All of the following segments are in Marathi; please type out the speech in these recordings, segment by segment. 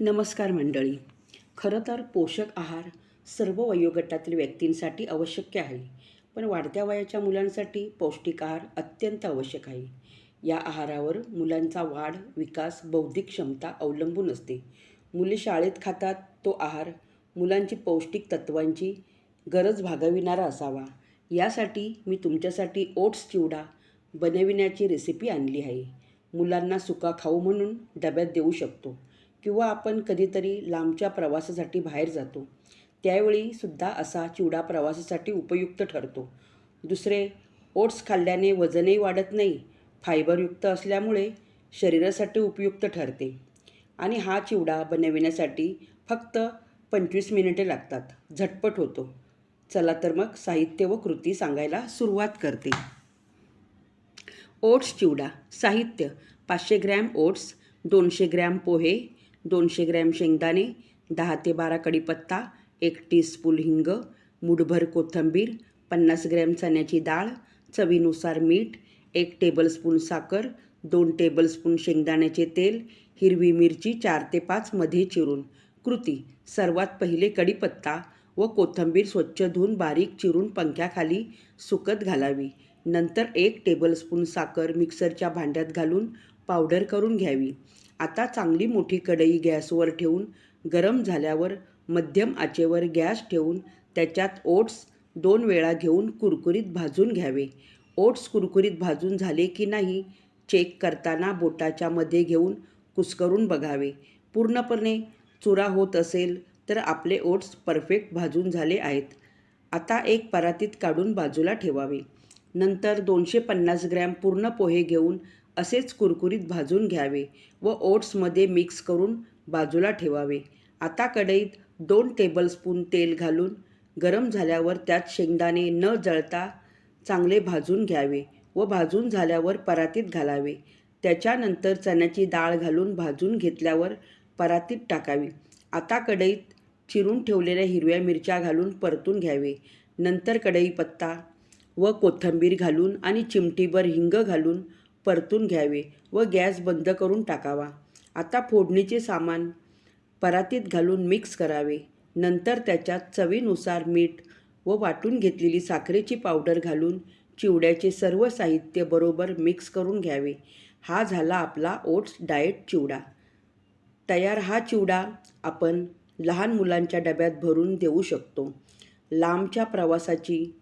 नमस्कार मंडळी. खरं तर पोषक आहार सर्व वयोगटातील व्यक्तींसाठी आवश्यक आहे पण वाढत्या वयाच्या मुलांसाठी पौष्टिक आहार अत्यंत आवश्यक आहे. या आहारावर मुलांचा वाढ विकास बौद्धिक क्षमता अवलंबून असते. मुले शाळेत खातात तो आहार मुलांची पौष्टिक तत्वांची गरज भागविणारा असावा. यासाठी मी तुमच्यासाठी ओट्स चिवडा बनविण्याची रेसिपी आणली आहे. मुलांना सुका खाऊ म्हणून डब्यात देऊ शकतो. किंवा आपण कधीतरी लांबच्या प्रवासासाठी बाहेर जातो त्यावेळी सुद्धा असा चिवडा प्रवासासाठी उपयुक्त ठरतो. दुसरे ओट्स खाल्ल्याने वजनही वाढत नाही फायबरयुक्त असल्यामुळे शरीरासाठी उपयुक्त ठरते. आणि हा चिवडा बनविण्यासाठी फक्त पंचवीस मिनिटे लागतात झटपट होतो. चला तर मग साहित्य व कृती सांगायला सुरुवात करते. ओट्स चिवडा साहित्य पाचशे ग्रॅम ओट्स दोनशे ग्रॅम पोहे दोनशे ग्रॅम शेंगदाणे दहा ते बारा कढीपत्ता एक टीस्पून हिंग मुठभर कोथिंबीर पन्नास ग्रॅम चण्याची डाळ चवीनुसार मीठ एक टेबलस्पून साखर दोन टेबलस्पून शेंगदाण्याचे तेल हिरवी मिरची चार ते पाच मध्ये चिरून. कृती सर्वात पहिले कढीपत्ता व कोथिंबीर स्वच्छ धुवून बारीक चिरून पंख्याखाली सुकत घालावी. नंतर एक टेबलस्पून साखर मिक्सरच्या भांड्यात घालून पावडर करून घ्यावी. आता चांगली मोठी कढई गॅसवर ठेवून गरम झाल्यावर मध्यम आचेवर गॅस ठेवून त्याच्यात ओट्स दोन वेळा घेऊन कुरकुरीत भाजून घ्यावे. ओट्स कुरकुरीत भाजून झाले की नाही चेक करताना बोटाच्या मध्ये घेऊन कुस्करून बघावे. पूर्णपणे चुरा होत असेल तर आपले ओट्स परफेक्ट भाजून झाले आहेत. आता एक परातीत काढून बाजूला ठेवावे. नंतर दोनशे पन्नास ग्रॅम पूर्ण पोहे घेऊन असेच कुरकुरीत भाजून घ्यावे व ओट्समध्ये मिक्स करून बाजूला ठेवावे. आता कढईत दोन टेबलस्पून तेल घालून गरम झाल्यावर त्यात शेंगदाणे न जळता चांगले भाजून घ्यावे व भाजून झाल्यावर परातीत घालावे. त्याच्यानंतर चण्याची डाळ घालून भाजून घेतल्यावर परातीत टाकावी. आता कढईत चिरून ठेवलेल्या हिरव्या मिरच्या घालून परतून घ्यावे. नंतर कढईपत्ता व कोथिंबीर घालून आणि चिमटीभर हिंग घालून परतून घ्यावे व गॅस बंद करून टाकावा. आता फोडणीचे सामान परातीत घालून मिक्स करावे. नंतर त्याच्यात चवीनुसार मीठ व वाटून घेतलेली साखरेची पावडर घालून चिवड्याचे सर्व साहित्य बरोबर मिक्स करून घ्यावे. हा झाला आपला ओट्स डाएट चिवडा. तयार हा चिवडा आपण लहान मुलांच्या डब्यात भरून देऊ शकतो. लांबच्या प्रवासाची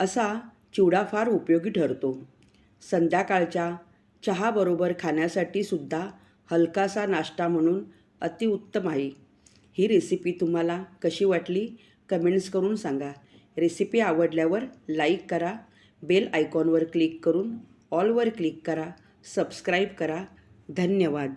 असा चिवडा फार उपयोगी ठरतो. संध्याकाळच्या चहाबरोबर खाण्यासाठी सुद्धा हलकासा नाश्ता म्हणून अतिउत्तम आहे. ही रेसिपी तुम्हाला कशी वाटली? कमेंट्स करून सांगा. रेसिपी आवडल्यावर लाईक करा. बेल आयकॉनवर क्लिक करून ऑलवर क्लिक करा. सबस्क्राईब करा. धन्यवाद.